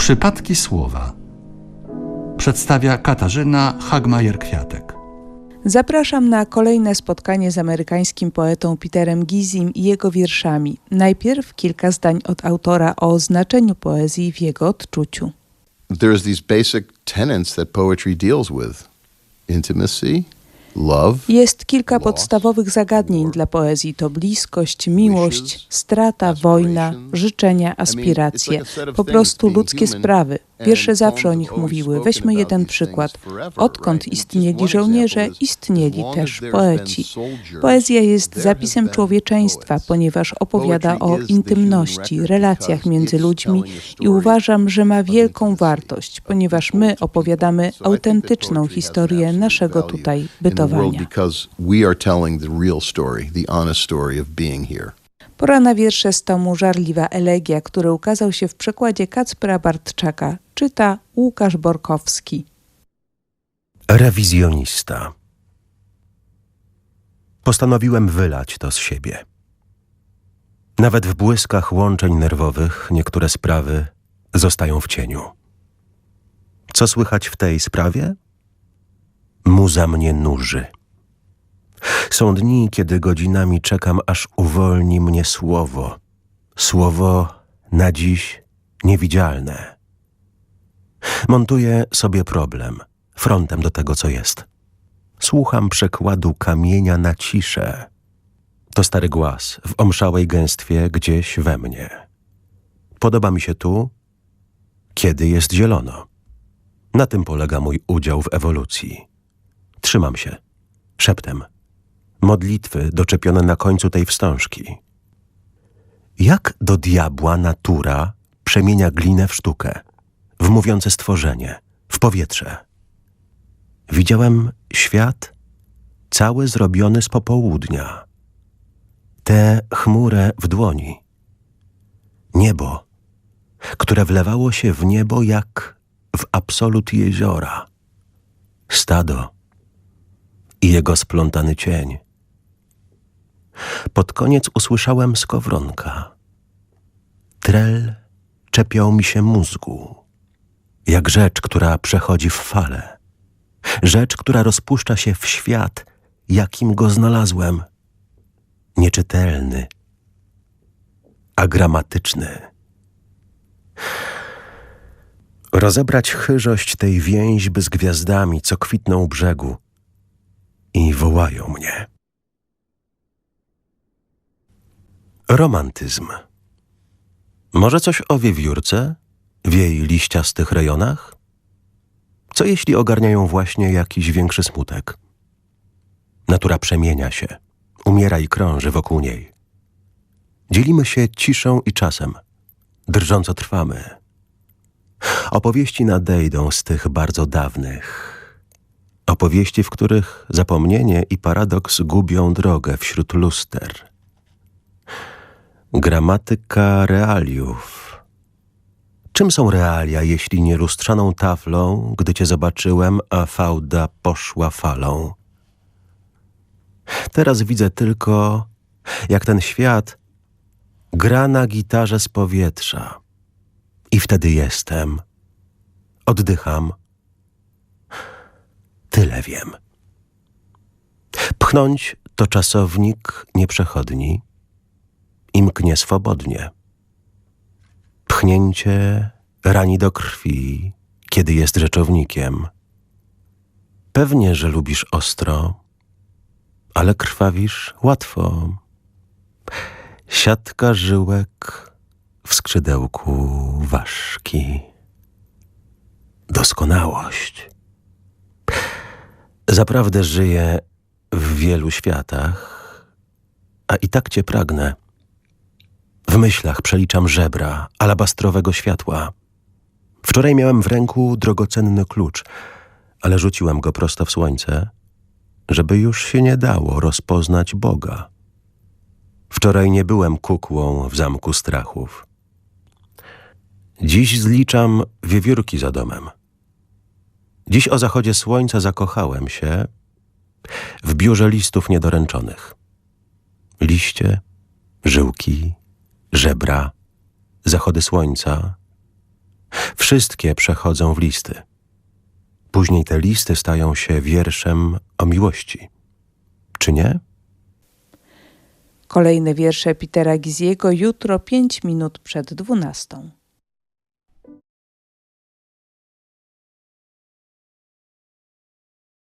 Przypadki słowa przedstawia Katarzyna Hagmajer-Kwiatek. Zapraszam na kolejne spotkanie z amerykańskim poetą Peterem Gizim i jego wierszami. Najpierw kilka zdań od autora o znaczeniu poezji w jego odczuciu. There's these basic tenets that poetry deals with intimacy, Jest kilka podstawowych zagadnień dla poezji. To bliskość, miłość, strata, wojna, życzenia, aspiracje. Po prostu ludzkie sprawy. Wiersze zawsze o nich mówiły. Weźmy jeden przykład. Odkąd istnieli żołnierze, istnieli też poeci. Poezja jest zapisem człowieczeństwa, ponieważ opowiada o intymności, relacjach między ludźmi i uważam, że ma wielką wartość, ponieważ my opowiadamy autentyczną historię naszego tutaj bytowania. Pora na wiersze z tomu Żarliwa Elegia, który ukazał się w przekładzie Kacpra Bartczaka. Czyta Łukasz Borkowski. Rewizjonista. Postanowiłem wylać to z siebie. Nawet w błyskach łączeń nerwowych niektóre sprawy zostają w cieniu. Co słychać w tej sprawie? Muza mnie nuży. Są dni, kiedy godzinami czekam, aż uwolni mnie słowo. Słowo na dziś niewidzialne. Montuję sobie problem, frontem do tego, co jest. Słucham przekładu kamienia na ciszę. To stary głaz w omszałej gęstwie gdzieś we mnie. Podoba mi się tu, kiedy jest zielono. Na tym polega mój udział w ewolucji. Trzymam się, szeptem. Modlitwy doczepione na końcu tej wstążki. Jak do diabła natura przemienia glinę w sztukę, w mówiące stworzenie, w powietrze. Widziałem świat cały zrobiony z popołudnia. Tę chmurę w dłoni. Niebo, które wlewało się w niebo jak w absolut jeziora. Stado i jego splątany cień. Pod koniec usłyszałem skowronka. Trel czepiał mi się mózgu, jak rzecz, która przechodzi w fale. Rzecz, która rozpuszcza się w świat, jakim go znalazłem. Nieczytelny, a gramatyczny. Rozebrać chyżość tej więźby z gwiazdami, co kwitną u brzegu i wołają mnie. Romantyzm. Może coś o wiewiórce w jej liściastych rejonach? Co jeśli ogarniają właśnie jakiś większy smutek? Natura przemienia się, umiera i krąży wokół niej. Dzielimy się ciszą i czasem, drżąco trwamy. Opowieści nadejdą z tych bardzo dawnych. Opowieści, w których zapomnienie i paradoks gubią drogę wśród luster. Gramatyka realiów. Czym są realia, jeśli nie lustrzaną taflą, gdy cię zobaczyłem, a fałda poszła falą? Teraz widzę tylko, jak ten świat gra na gitarze z powietrza. I wtedy jestem. Oddycham. Tyle wiem. Pchnąć to czasownik nieprzechodni i mknie swobodnie. Pchnięcie rani do krwi, kiedy jest rzeczownikiem. Pewnie, że lubisz ostro, ale krwawisz łatwo. Siatka żyłek w skrzydełku ważki. Doskonałość. Zaprawdę żyję w wielu światach, a i tak cię pragnę. W myślach przeliczam żebra alabastrowego światła. Wczoraj miałem w ręku drogocenny klucz, ale rzuciłem go prosto w słońce, żeby już się nie dało rozpoznać Boga. Wczoraj nie byłem kukłą w zamku strachów. Dziś zliczam wiewiórki za domem. Dziś o zachodzie słońca zakochałem się w biurze listów niedoręczonych. Liście, żyłki, żebra, zachody słońca, Wszystkie przechodzą w listy. Później te listy stają się wierszem o miłości. Czy nie? Kolejne wiersze Petera Giziego jutro, pięć minut przed dwunastą.